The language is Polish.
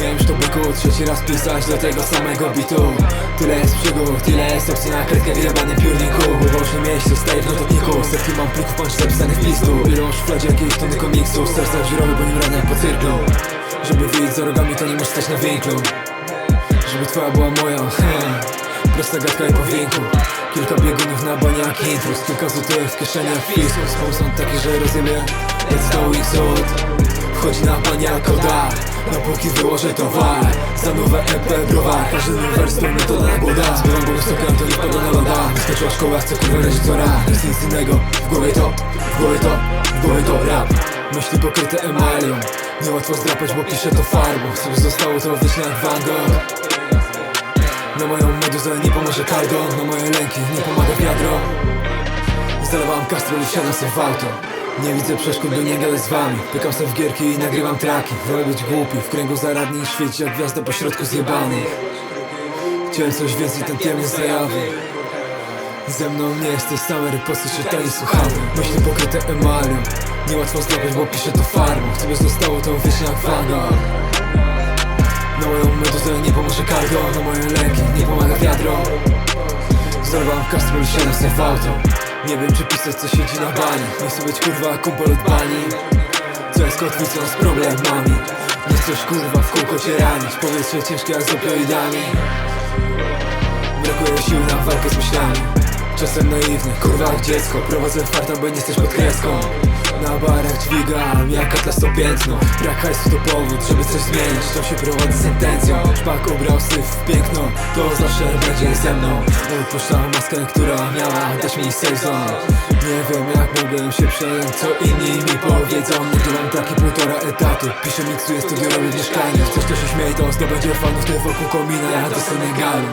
Miałem sztubyku, trzeci raz pisać do tego samego bitu. Tyle jest przygód, tyle jest opcji na kredkę w jebanym piórniku Wyłącznie mieście, staje w notatniku. Setki mam plików, mam zapisanych w listu. Ilość w fladzie jakiejś tony komiksu Serce w bo nim ranem po cyrklu. Żeby widzieć za rogami, to nie musisz stać na winklu. Żeby twoja była moja, Prosta gadka i po wieku Kilka biegunów na banie jak intrus Kilka złotych w kieszeniach fiskus Spał są takie, że rozjebie Więc do ich cud Wchodzi na panie jako dar Dopóki wyłożę towar. Za nowe EP browar Każdy wers to metoda na głoda Zbieram bonus to to nie wpada na loda. Wyskoczyła szkoła, chcę kurwa reżysera Jest nic innego. W głowie to, w głowie to, w głowie to rap. Myśli pokryte emalią. Niełatwo zdrapać, bo piszę to farbą. Sobie zostało to wieczne jak Van Gogh na moją meduzę nie pomoże kardon Na moje lęki nie pomaga wiadro. Zalewam kastro i wsiadam sobie w auto. Nie widzę przeszkód, by nie gadać z wami. Pykam sobie w gierki i nagrywam traki. Wolę być głupi, w kręgu zaradni Świecić jak gwiazda po środku zjebanych. Chciałem coś więcej, ten team jest zajawy. Ze mną nie jesteś same reposty czytani słuchawy Myśli pokryte emalią. Niełatwo zdobyć, bo piszę to farbą Sobie zostało to wiecznie jak na moją meduzę nie pomoże kardon Na moje lęki nie pomaga wiadro. Zerwam kastro i siedem sobie w auto Nie wiem czy pisać co siedzi na bani. Nie chcę być kurwa kumpel od bani Co jest kotwicą z problemami? Nie chcesz kurwa w kółko cię ranić. Powietrze ciężkie jak z opioidami. Brakuje sił na walkę z myślami Czasem naiwny, kurwa jak dziecko Prowadzę farta, bo nie jesteś pod kreską. Na barach dźwigam jak atlas to piętno. Brak hajsu to powód, żeby coś zmienić. To się prowadzi sentencją Szpak ubrał syf w piękno. To zawsze będzie ze mną. Odpuszczam maskę, która miała dać mi safe zone. Nie wiem jak mogłem się przejąć Co inni mi powiedzą. Tu mam takie półtora etatu. Piszę, miksuję, studio robię w mieszkaniu. Chcesz to się śmieje, to zdobędzie fanów Ty wokół komina, ja do Senegalu